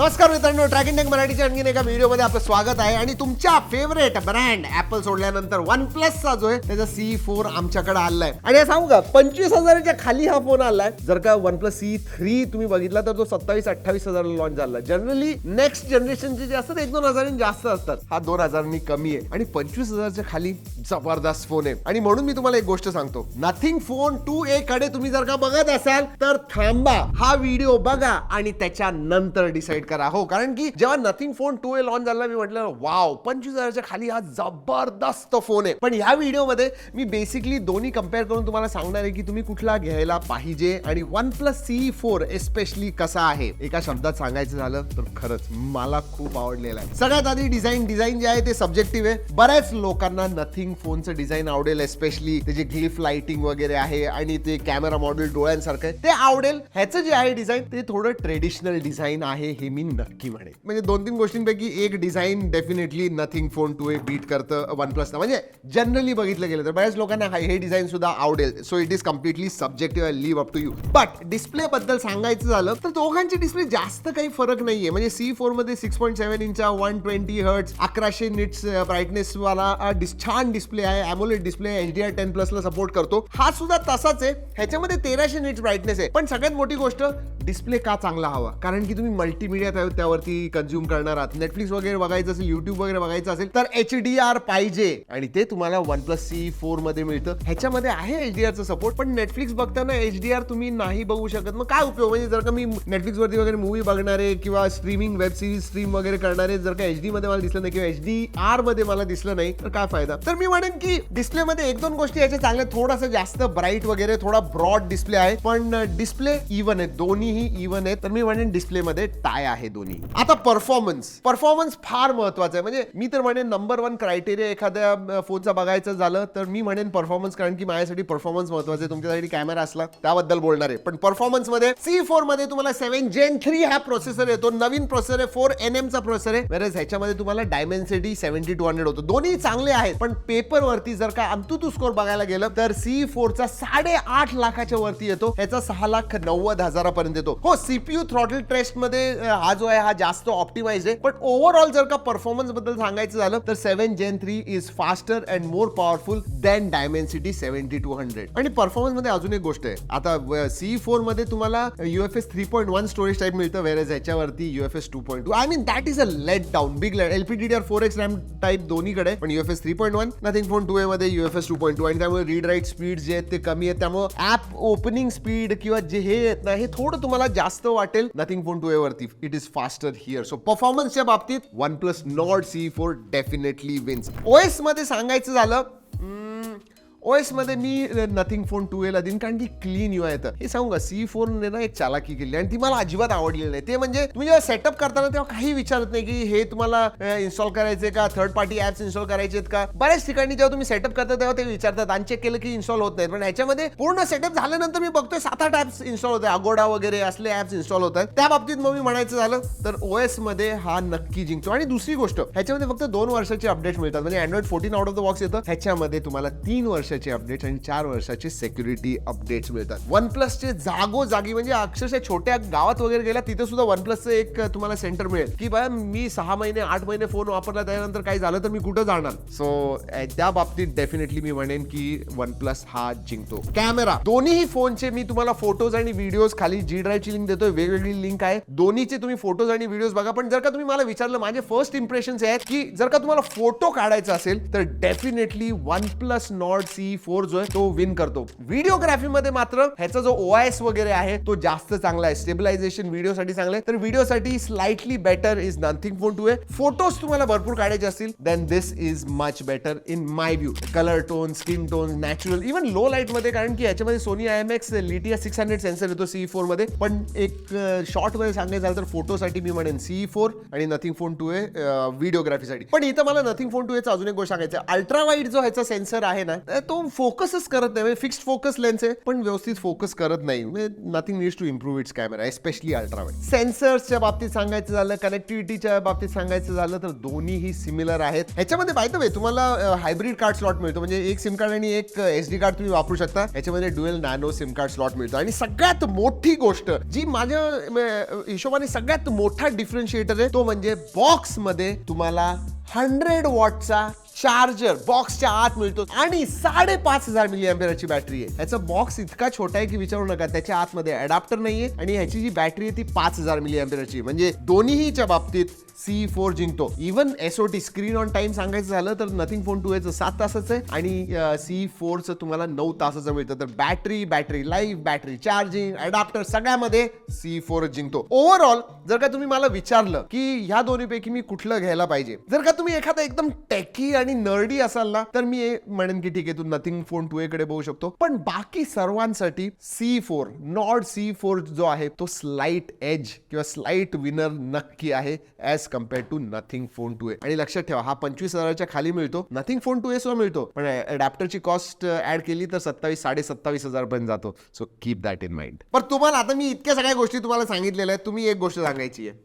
नमस्कार मित्रांनो tracking take मराठीच्या आणखीन एका व्हिडिओमध्ये आपलं स्वागत आहे. आणि तुमच्या फेवरेट ब्रँड ऍपल सोडल्यानंतर वन प्लसचा जो आहे त्याचा सी फोर आमच्याकडे आलाय. आणि हे सांगू का पंचवीस हजाराच्या खाली हा फोन आलाय. जर का वन प्लस सी थ्री तुम्ही बघितला तर तो सत्तावीस अठ्ठावीस हजार लॉन्च झाला. जनरली नेक्स्ट जनरेशनचे जे असतात एक दोन हजारांनी जास्त असतात. हा दोन हजारांनी कमी आहे. आणि पंचवीस हजारच्या खाली जबरदस्त फोन आहे. आणि म्हणून मी तुम्हाला एक गोष्ट सांगतो. नथिंग फोन टू ए कडे तुम्ही जर का बघत असाल तर थांबा. हा व्हिडिओ बघा आणि त्याच्यानंतर डिसाईड करा. हो कारण की जेव्हा Nothing phone two A launch झाला मी म्हटलं वाव पंचवीस हजारच्या खाली हा जबरदस्त फोन आहे. पण ह्या व्हिडिओमध्ये मी बेसिकली दोन्ही कंपेअर करून तुम्हाला सांगणार आहे की तुम्ही कुठला घ्यायला पाहिजे आणि one plus C four especially कसा आहे. एका शब्दात सांगायचं झालं तर खरंच मला खूप आवडलेला आहे. सगळ्यात आधी डिझाईन डिझाईन जे आहे ते सब्जेक्टिव्ह आहे. बऱ्याच लोकांना नथिंग फोनचं डिझाईन आवडेल एस्पेशली त्याची ग्लिफ लाइटिंग वगैरे आहे आणि ते कॅमेरा मॉडेल डोळ्यांसारखं आहे ते आवडेल. ह्याचं जे आहे डिझाईन ते थोडं ट्रेडिशनल डिझाईन आहे हे मी नक्की म्हणेन. म्हणजे दोन तीन गोष्टींपैकी एक design definitely Nothing phone two A beat करतं वन प्लस म्हणजे जनरली बघितलं गेलं तर बऱ्याच लोकांना हे डिझाईन सुद्धा आवडेल. So it is completely subjective I leave up to you but display बद्दल सांगायचं झालं तर दोघांचे डिस्प्ले जास्त काही फरक नाहीये. म्हणजे सी फोरमध्ये सिक्स पॉईंट सेव्हन इंचा वन ट्वेंटी हर्ट्स अकराशे निट्स ब्राईटनेस वाला छान डिस्प्ले आहे. AMOLED display H D R ten प्लसला support करतो. हा सुद्धा तसाच आहे. ह्याच्यामध्ये तेराशे निट्स ब्राईटनेस आहे. पण सगळ्यात मोठी गोष्ट डिस्प्ले का चांगला हवा? कारण की तुम्ही मल्टीमिडिया त्या- त्यावरती कन्झ्युम करणार आहात. नेटफ्लिक्स वगैरे बघायचं असेल युट्यूब वगैरे बघायचं असेल तर एच डी आर पाहिजे. आणि ते तुम्हाला वन प्लस सी फोरमध्ये मिळतं. ह्याच्यामध्ये आहे एच डी आरचं सपोर्ट पण नेटफ्लिक्स बघताना एच डी आर तुम्ही नाही बघू शकत. मग काय उपयोग? म्हणजे जर का मी नेटफ्लिक्स वरती वगैरे मूवी बघणारे किंवा स्ट्रीमिंग वेब सिरीज स्ट्रीम वगैरे करणारे जर का एच डी मध्ये मला दिसलं नाही किंवा एच डी आरमध्ये मला दिसलं नाही तर काय फायदा? तर मी म्हणेन की डिस्प्ले मध्ये एक दोन गोष्टी याच्या चांगल्या. थोडासा जास्त ब्राईट वगैरे थोडा ब्रॉड डिस्प्ले आहे. पण डिस्प्ले इव्हन आहे. दोन्हीही इव्हन आहे तर मी म्हणेन डिस्प्ले मध्ये टाय आहे दोन्ही. आता परफॉर्मन्स परफॉर्मन्स फार महत्त्वाचा आहे. म्हणजे मी तर म्हणेन नंबर वन क्रायटेरिया एखाद्या फोनचा बघायचं झालं तर मी म्हणेन परफॉर्मन्स कारण की माझ्यासाठी परफॉर्मन्स महत्त्वाचा आहे. तुमच्यासाठी कॅमेरा असला त्याबद्दल बोलणार आहे. पण परफॉर्मन्समध्ये सी फोरमध्ये तुम्हाला सेव्हन जेन थ्री हा प्रोसेसर येतो. नवीन प्रोसेसर आहे फोर एन एम चा प्रोसेसर आहे. वेरेज ह्याच्यामध्ये तुम्हाला डायमेन्सिटी सेव्हन्टी टू हंड्रेड होतो. दोन्ही चांगले आहेत पण पेपर वरती जर का अंतुतू स्कोर बघायला गेलं तर सी फोरचा साडेआठ लाखाच्या वरती येतो. ह्याचा सहा लाख नव्वद हजारापर्यंत देतो. हो सीपीयू थ्रॉटल टेस्टमध्ये हा जो आहे हा जास्त ऑप्टिमाइज आहे. बट ओव्हरऑल जर का परफॉर्मन्सबद्दल सांगायचं झालं तर seven gen three is faster and more powerful than Dimensity seventy two hundred आणि परफॉर्मन्समध्ये अजून एक गोष्ट आहे. आता सी फोरमध्ये तुम्हाला UFS three point one storage type मिळतं वेरेज ह्याच्यावरती UFS two point two I mean that is a let down big let LPDDR four X RAM type दोन्हीकडे पण UFS three point one Nothing phone two A मध्ये UFS two point to आणि त्यामुळे read write speed जे आहेत ते कमी आहेत. त्यामुळे ऍप ओपनिंग स्पीड किंवा जे हे आहेत ना हे थोडं तुम्हाला जास्त वाटेल नथिंग फोन टू वरती it is faster here so परफॉर्मन्सच्या बाबतीत OnePlus Nord C four definitely wins ओएसमध्ये सांगायचं झालं ओएसमध्ये मी नथिंग फोन टू एला देईन कारण की क्लीन यू येतं. हे सांगू का? सी फोनने ना एक चालाकी केली आणि ती मला अजिबात आवडलेली नाही. ते म्हणजे तुम्ही जेव्हा सेटअप करताना तेव्हा काही विचारत नाही की हे तुम्हाला इन्स्टॉल करायचे का? थर्ड पार्टी ऍप्स इन्स्टॉल करायचे आहेत का? बऱ्याच ठिकाणी जेव्हा तुम्ही सेटअप करता तेव्हा ते विचारतात. अनचेक केलं की इन्स्टॉल होत नाहीत. पण ह्याच्यामध्ये पूर्ण सेटअप झाल्यानंतर मी बघतोय सात आठ ऍप्स इन्स्टॉल होते अगोडा वगैरे असले ऍप्स इन्स्टॉल होत आहेत. त्या बाबतीत मग मी म्हणायचं झालं तर ओएसमध्ये हा नक्की जिंकतो. आणि दुसरी गोष्ट ह्याच्यामध्ये फक्त दोन वर्षाचे अपडेट मिळतात. म्हणजे Android fourteen out of the box येतं. ह्याच्यामध्ये तुम्हाला तीन वर्ष वर्षाचे अपडेट्स आणि चार वर्षाचे सेक्युरिटी अपडेट्स मिळतात. वन प्लसचे जागोजागी म्हणजे अक्षरशः छोट्या गावात वगैरे गेल्या तिथे सुद्धा वन प्लसचं एक तुम्हाला सेंटर मिळेल. की बा मी सहा महिने आठ महिने फोन वापरला त्यानंतर काही झालं तर मी कुठं जाणार? सो त्या बाबतीत डेफिनेटली मी म्हणेन की वन प्लस हा जिंकतो. कॅमेरा दोन्ही फोनचे मी तुम्हाला फोटोज आणि व्हिडिओज खाली जी ड्राईव्हची लिंक देतोय. वेगवेगळी लिंक आहे. दोन्हीचे तुम्ही फोटोज आणि व्हिडिओज बघा. पण जर का तुम्ही मला विचारलं माझे फर्स्ट इम्प्रेशन आहेत की जर का तुम्हाला फोटो काढायचा असेल तर definitely OnePlus Nord C four जो आहे तो विन करतो. व्हिडिओग्राफी मध्ये मात्र ह्याचा जो ओ एस वगैरे आहे तो जास्त चांगला आहे. स्टेबिलायझेशन व्हिडिओसाठी चांगलं आहे. तर व्हिडिओसाठी slightly better is Nothing phone two A photos तुम्हाला भरपूर काढायचे असतील then this is much better in my view colour tone skin tone natural even low लाइटमध्ये कारण की याच्यामध्ये Sony I M X Lytia six hundred sensor येतो C फोरमध्ये. पण एक शॉर्टमध्ये सांगायचं झालं तर फोटोसाठी मी म्हणेन सी फोर आणि नथिंग फोन टू ए व्हिडिओग्राफीसाठी पण इथं मला नथिंग फोन टू एचा अजून एक गोष्ट सांगायचं अल्ट्रा वाईट जो ह्याचा सेन्सर आहे ना तो फोकसच करत नाही. फिक्स्ड फोकस लेन्स आहे पण व्यवस्थित फोकस करत नाही. Nothing needs to improve its camera especially ultrawide सेन्सर्सच्या बाबतीत सांगायचं झालं कनेक्टिव्हिटीच्या बाबतीत सांगायचं झालं तर दोन्हीही सिमिलर आहेत. ह्याच्यामध्ये बाय द वे तुम्हाला हायब्रिड कार्ड स्लॉट मिळतो. म्हणजे एक सिम कार्ड आणि एक एस डी कार्ड तुम्ही वापरू शकता. याच्यामध्ये dual nano SIM card slot मिळतो. आणि सगळ्यात मोठी गोष्ट जी माझ्या हिशोबाने सगळ्यात मोठा डिफरन्शिएटर आहे तो म्हणजे बॉक्समध्ये तुम्हाला हंड्रेड वॉटचा चार्जर बॉक्सच्या आत मिळतो. आणि साडेपाच हजार मिली अँपेअरची बॅटरी आहे. याचा बॉक्स इतका छोटा आहे की विचारू नका त्याच्या आतमध्ये अडॅप्टर नाहीये आणि ह्याची जी बॅटरी आहे ती पाच हजार मिली अँपेअरची म्हणजे दोन्हीच्या बाबतीत सी फोर जिंकतो. Even S O T screen on time सांगायचं झालं तर नथिंग फोन टू याचं सात तासाचं आहे आणि सी फोरचं तुम्हाला नऊ तासाचं मिळतं. तर battery battery life battery charging adapter सगळ्यामध्ये सी फोर जिंकतो. ओव्हरऑल जर का तुम्ही मला विचारलं की ह्या दोन्हीपैकी मी कुठलं घ्यायला पाहिजे? जर का तुम्ही एखादा एकदम टेकी आणि नर्डी असाल ना तर मी म्हणेन की ठीक आहे तू नथिंग फोन टू कडे बघू शकतो. पण बाकी सर्वांसाठी C four Nord C four जो आहे तो स्लाइट एज किंवा स्लाइट विनर नक्की आहे as compare to Nothing phone two A. आणि लक्षात ठेवा हा पंचवीस हजाराच्या खाली मिळतो नथिंग फोन टू ए सुद्धा मिळतो. पण अडॅप्टरची कॉस्ट ऍड केली तर सत्तावीस साडे सत्तावीस हजार पर्यंत जातो. So keep that in mind पण तुम्हाला आता मी इतक्या सगळ्या गोष्टी तुम्हाला सांगितलेल्या आहेत तुम्ही एक गोष्ट सांगायची आहे.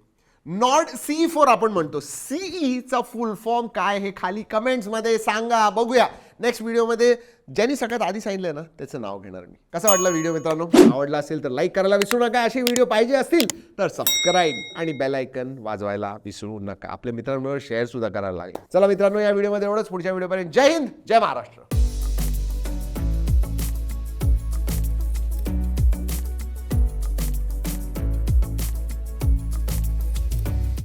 नॉट सी फोर आपण म्हणतो. सीईचा फुल फॉर्म काय हे खाली कमेंट्समध्ये सांगा बघूया. नेक्स्ट व्हिडिओमध्ये ज्यांनी सगळ्यात आधी सांगितलं ना त्याचं नाव घेणार मी. कसा वाटला व्हिडिओ मित्रांनो? आवडला असेल तर लाईक करायला विसरू नका. असे व्हिडिओ पाहिजे असतील तर सबस्क्राईब आणि बेल आयकन वाजवायला विसरू नका. आपल्या मित्रांबरोबर शेअर सुद्धा करायला लागेल. चला मित्रांनो या व्हिडिओमध्ये एवढंच. पुढच्या व्हिडिओपर्यंत जय हिंद जय महाराष्ट्र.